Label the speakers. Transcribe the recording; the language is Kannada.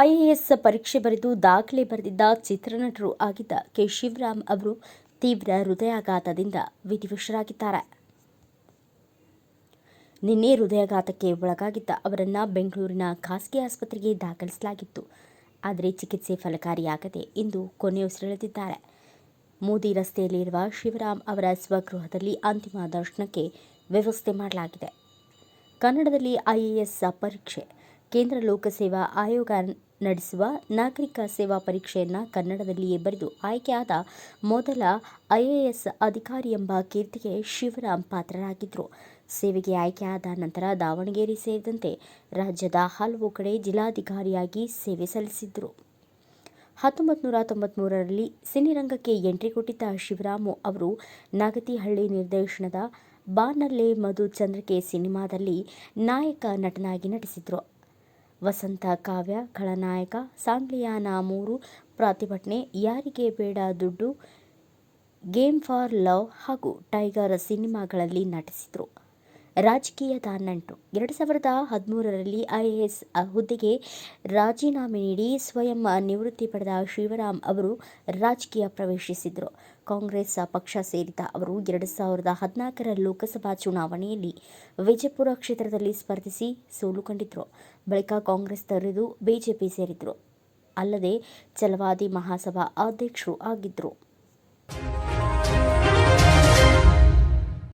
Speaker 1: ಐಎಎಸ್ ಪರೀಕ್ಷೆ ಬರೆದು ದಾಖಲೆ ಬರೆದಿದ್ದ ಚಿತ್ರನಟರು ಆಗಿದ್ದ ಕೆ ಶಿವರಾಮ್ ಅವರು ತೀವ್ರ ಹೃದಯಾಘಾತದಿಂದ ವಿಧಿವಶರಾಗಿದ್ದಾರೆ. ನಿನ್ನೆ ಹೃದಯಾಘಾತಕ್ಕೆ ಒಳಗಾಗಿದ್ದ ಅವರನ್ನು ಬೆಂಗಳೂರಿನ ಖಾಸಗಿ ಆಸ್ಪತ್ರೆಗೆ ದಾಖಲಿಸಲಾಗಿತ್ತು. ಆದರೆ ಚಿಕಿತ್ಸೆ ಫಲಕಾರಿಯಾಗದೆ ಇಂದು ಕೊನೆಯುಸಿರೆಳೆದಿದ್ದಾರೆ ಮೋದಿ ರಸ್ತೆಯಲ್ಲಿರುವ ಶಿವರಾಮ್ ಅವರ ಸ್ವಗೃಹದಲ್ಲಿ ಅಂತಿಮ ದರ್ಶನಕ್ಕೆ ವ್ಯವಸ್ಥೆ ಮಾಡಲಾಗಿದೆ. ಕನ್ನಡದಲ್ಲಿ ಐಎಎಸ್ ಪರೀಕ್ಷೆ ಕೇಂದ್ರ ಲೋಕಸೇವಾ ಆಯೋಗ ನಡೆಸುವ ನಾಗರಿಕ ಸೇವಾ ಪರೀಕ್ಷೆಯನ್ನು ಕನ್ನಡದಲ್ಲಿಯೇ ಬರೆದು ಆಯ್ಕೆಯಾದ ಮೊದಲ ಐಎಎಸ್ ಅಧಿಕಾರಿ ಎಂಬ ಕೀರ್ತಿಗೆ ಶಿವರಾಮ್ ಪಾತ್ರರಾಗಿದ್ದರು. ಸೇವೆಗೆ ಆಯ್ಕೆಯಾದ ನಂತರ ದಾವಣಗೆರೆ ಸೇರಿದಂತೆ ರಾಜ್ಯದ ಹಲವು ಕಡೆ ಜಿಲ್ಲಾಧಿಕಾರಿಯಾಗಿ ಸೇವೆ ಸಲ್ಲಿಸಿದ್ದರು. ಹತ್ತೊಂಬತ್ತು ನೂರ ತೊಂಬತ್ಮೂರರಲ್ಲಿ ಸಿನಿರಂಗಕ್ಕೆ ಎಂಟ್ರಿ ಕೊಟ್ಟಿದ್ದ ಶಿವರಾಮು ಅವರು ನಾಗತಿಹಳ್ಳಿ ನಿರ್ದೇಶನದ ಬಾನಲ್ಲೇ ಮಧು ಚಂದ್ರಕೆ ಸಿನಿಮಾದಲ್ಲಿ ನಾಯಕ ನಟನಾಗಿ ನಟಿಸಿದ್ರು. ವಸಂತ, ಕಾವ್ಯ, ಖಳನಾಯಕ ಸಾಂಗ್ಲಿಯಾನ ಮೂರು ಪ್ರತಿಭಟನೆ, ಯಾರಿಗೆ ಬೇಡ ದುಡ್ಡು, ಗೇಮ್ ಫಾರ್ ಲವ್ ಹಾಗೂ ಟೈಗರ್ ಸಿನಿಮಾಗಳಲ್ಲಿ ನಟಿಸಿದರು. ರಾಜಕೀಯದ ತಾನಂಟು ಎರಡು ಸಾವಿರದ ಹದಿಮೂರರಲ್ಲಿ ಐಎಎಸ್ ಹುದ್ದೆಗೆ ರಾಜೀನಾಮೆ ನೀಡಿ ಸ್ವಯಂ ನಿವೃತ್ತಿ ಪಡೆದ ಶಿವರಾಮ್ ಅವರು ರಾಜಕೀಯ ಪ್ರವೇಶಿಸಿದರು. ಕಾಂಗ್ರೆಸ್ ಪಕ್ಷ ಸೇರಿದ ಅವರು ಎರಡು ಸಾವಿರದ ಹದಿನಾಲ್ಕರ ಲೋಕಸಭಾ ಚುನಾವಣೆಯಲ್ಲಿ ವಿಜಯಪುರ ಕ್ಷೇತ್ರದಲ್ಲಿ ಸ್ಪರ್ಧಿಸಿ ಸೋಲು ಕಂಡಿದ್ದರು ಬಳಿಕ ಕಾಂಗ್ರೆಸ್ ತೊರೆದು ಬಿಜೆಪಿ ಸೇರಿದ್ರು. ಅಲ್ಲದೆ ಚಲವಾದಿ ಮಹಾಸಭಾ ಅಧ್ಯಕ್ಷರು ಆಗಿದ್ದರು